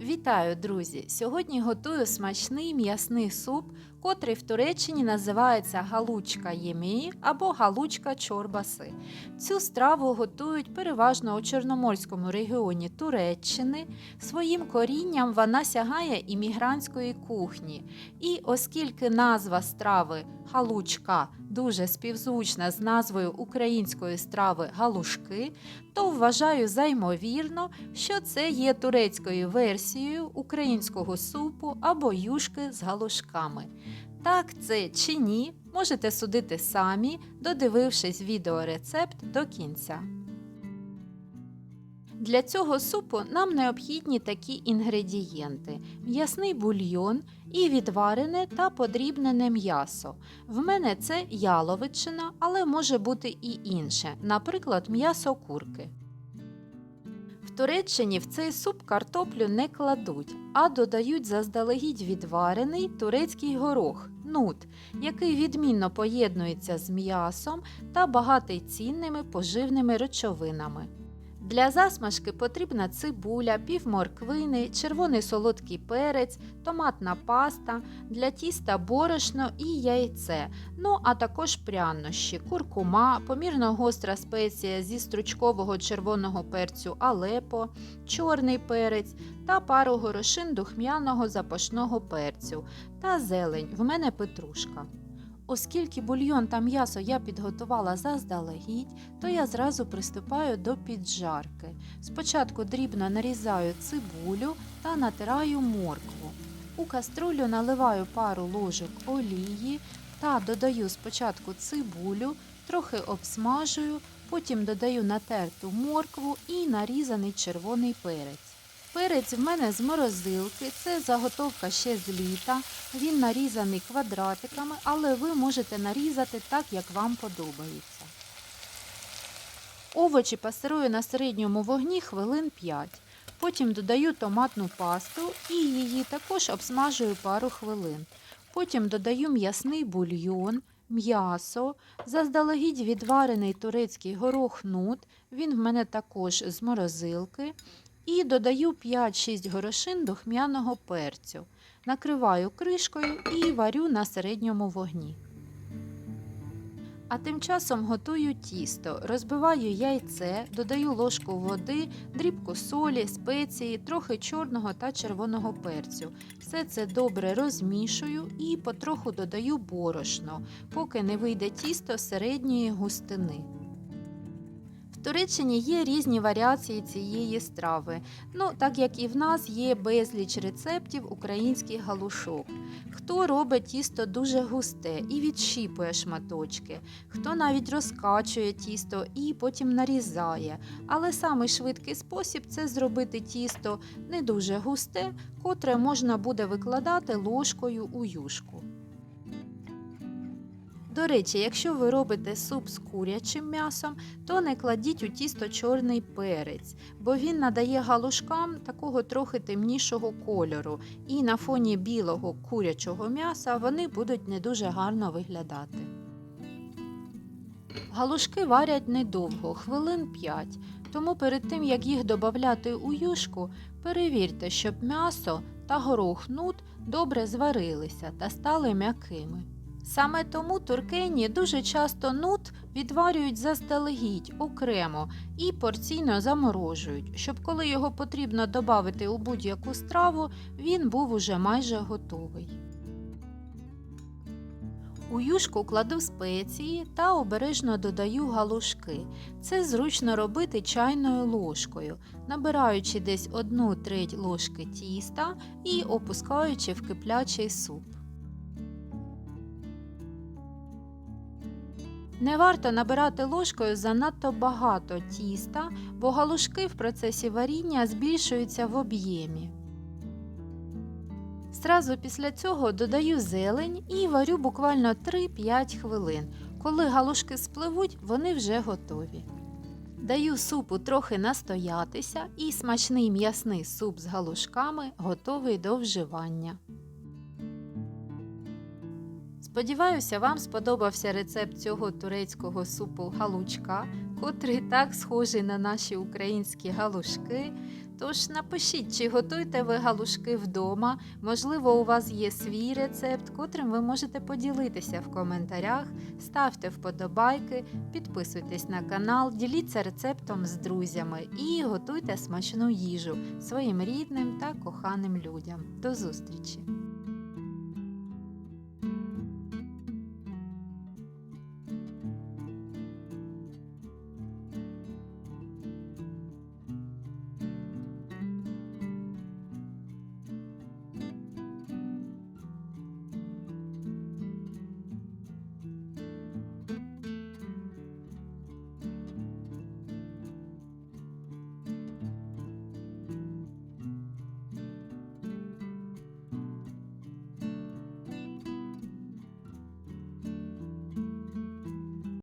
Вітаю, друзі! Сьогодні готую смачний м'ясний суп, котрий в Туреччині називається галучка ємі або галучка чорбаси. Цю страву готують переважно у Чорноморському регіоні Туреччини. Своїм корінням вона сягає іммігрантської кухні. І оскільки назва страви галучка дуже співзвучна з назвою української страви галушки, то вважаю за ймовірно, що це є турецькою версією українського супу або юшки з галушками. Так це чи ні, можете судити самі, додивившись відеорецепт до кінця. Для цього супу нам необхідні такі інгредієнти: м'ясний бульйон і відварене та подрібнене м'ясо. В мене це яловичина, але може бути і інше, наприклад, м'ясо курки. Туреччині в цей суп картоплю не кладуть, а додають заздалегідь відварений турецький горох нут, який відмінно поєднується з м'ясом та багатий цінними поживними речовинами. Для засмажки потрібна цибуля, півморквини, червоний солодкий перець, томатна паста, для тіста борошно і яйце, ну а також прянощі, куркума, помірно гостра спеція зі стручкового червоного перцю алепо, чорний перець та пару горошин духмяного запашного перцю та зелень. В мене петрушка. Оскільки бульйон та м'ясо я підготувала заздалегідь, то я зразу приступаю до піджарки. Спочатку дрібно нарізаю цибулю та натираю моркву. У каструлю наливаю пару ложок олії та додаю спочатку цибулю, трохи обсмажую, потім додаю натерту моркву і нарізаний червоний перець. Перець в мене з морозилки, це заготовка ще з літа. Він нарізаний квадратиками, але ви можете нарізати так, як вам подобається. Овочі пасирую на середньому вогні хвилин 5. Потім додаю томатну пасту і її також обсмажую пару хвилин. Потім додаю м'ясний бульйон, м'ясо, заздалегідь відварений турецький горох нут, він в мене також з морозилки. І додаю 5-6 горошин духмяного перцю. Накриваю кришкою і варю на середньому вогні. А тим часом готую тісто, розбиваю яйце, додаю ложку води, дрібку солі, спеції, трохи чорного та червоного перцю. Все це добре розмішую і потроху додаю борошно, поки не вийде тісто середньої густини. Туреччині є різні варіації цієї страви. Ну, так як і в нас є безліч рецептів українських галушок. Хто робить тісто дуже густе і відщіпує шматочки, хто навіть розкачує тісто і потім нарізає. Але самий швидкий спосіб це зробити тісто не дуже густе, котре можна буде викладати ложкою у юшку. До речі, якщо ви робите суп з курячим м'ясом, то не кладіть у тісто чорний перець, бо він надає галушкам такого трохи темнішого кольору, і на фоні білого курячого м'яса вони будуть не дуже гарно виглядати. Галушки варять недовго, хвилин 5, тому перед тим як їх додати у юшку, перевірте, щоб м'ясо та горох нут добре зварилися та стали м'якими. Саме тому туркені дуже часто нут відварюють заздалегідь окремо і порційно заморожують, щоб коли його потрібно додати у будь-яку страву, він був уже майже готовий. У юшку кладу спеції та обережно додаю галушки. Це зручно робити чайною ложкою, набираючи десь 1 треть ложки тіста і опускаючи в киплячий суп. Не варто набирати ложкою занадто багато тіста, бо галушки в процесі варіння збільшуються в об'ємі. Зразу після цього додаю зелень і варю буквально 3-5 хвилин. Коли галушки спливуть, вони вже готові. Даю супу трохи настоятися і смачний м'ясний суп з галушками готовий до вживання. Сподіваюся, вам сподобався рецепт цього турецького супу галучка, котрий так схожий на наші українські галушки. Тож напишіть, чи готуєте ви галушки вдома. Можливо, у вас є свій рецепт, котрим ви можете поділитися в коментарях. Ставте вподобайки, підписуйтесь на канал, діліться рецептом з друзями і готуйте смачну їжу своїм рідним та коханим людям. До зустрічі!